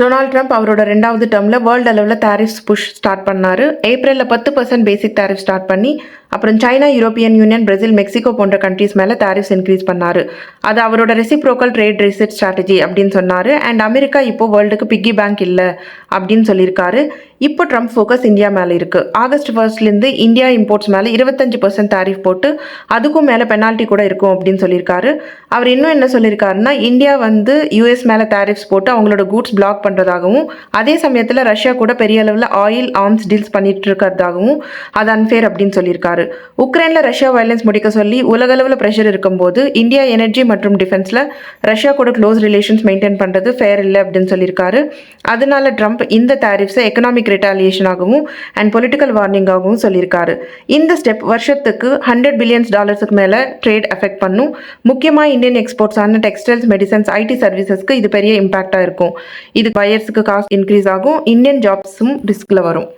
Donald Trump அவரோட ரெண்டாவது டேர்மில் வேர்ல்டு அளவில் டேரிஃப்ஸ் புஷ் ஸ்டார்ட் பண்ணார். ஏப்ரலில் பத்து பர்சன்ட் பேசிக் டேரிஃப் ஸ்டார்ட் பண்ணி அப்புறம் China European Union Brazil Mexico போன்ற கண்ட்ரீஸ் மேலே டேரிஃப்ஸ் இன்க்ரீஸ் பண்ணார். அது அவரோட ரெசிப்ரோக்கல் ட்ரேட் ரிசர்ச் ஸ்ட்ராட்டஜி அப்படின்னு சொன்னார். அண்ட் அமெரிக்கா இப்போ வேர்ல்டுக்கு பிக்கி பேங்க் இல்லை அப்படின்னு சொல்லியிருக்காரு. இப்போ ட்ரம்ப் ஃபோக்கஸ் இந்தியா மேலே இருக்குது ஆகஸ்ட் ஃபர்ஸ்ட்லேருந்து இந்தியா இம்போர்ட்ஸ் மேலே இருபத்தஞ்சு பர்சன்ட் தாரிஃப் போட்டு அதுக்கும் மேலே பெனால்ட்டி கூட இருக்கும் அப்படின்னு சொல்லியிருக்காரு. அவர் இன்னும் என்ன சொல்லியிருக்காருன்னா இந்தியா வந்து யூஎஸ் மேலே தாரிஃப்ஸ் போட்டு அவங்களோட கூட்ஸ் பிளாக் பண்ணுறதாகவும் அதே சமயத்தில் ரஷ்யா கூட பெரிய அளவில் ஆயில் ஆர்ம்ஸ் டீல்ஸ் பண்ணிட்டு இருக்கிறதாகவும் அது அன்ஃபேர் அப்படின்னு சொல்லியிருக்காரு. உக்ரைனில் ரஷ்யா வயலன்ஸ் முடிக்க சொல்லி உலகளவில் ப்ரெஷர் இருக்கும்போது இந்தியா எனர்ஜி மற்றும் டிஃபென்ஸில் ரஷ்யா கூட க்ளோஸ் ரிலேஷன்ஸ் மெயின்டைன் பண்ணுறது ஃபேர் இல்லை அப்படின்னு சொல்லியிருக்காரு. அதனால ட்ரம்ப் இந்த டேரிஃப்ஸை எக்கனாமிக் ரிட்டாலியேஷனாகவும் அண்ட் பொலிட்டிக்கல் வார்னிங்காகவும் சொல்லியிருக்காரு. இந்த ஸ்டெப் வருஷத்துக்கு ஹண்ட்ரட் பில்லியன்ஸ் டாலர்ஸுக்கு மேலே ட்ரேட் அஃபெக்ட் பண்ணும். முக்கியமாக இந்தியன் எக்ஸ்போர்ட்ஸான டெக்ஸ்டைல்ஸ் மெடிசன்ஸ் ஐடி சர்வீசஸ்க்கு இது பெரிய இம்பாக்டாக இருக்கும். இது பையர்ஸுக்கு காஸ்ட் இன்க்ரீஸ் ஆகும். இந்தியன் ஜாப்ஸும் ரிஸ்கில் வரும்.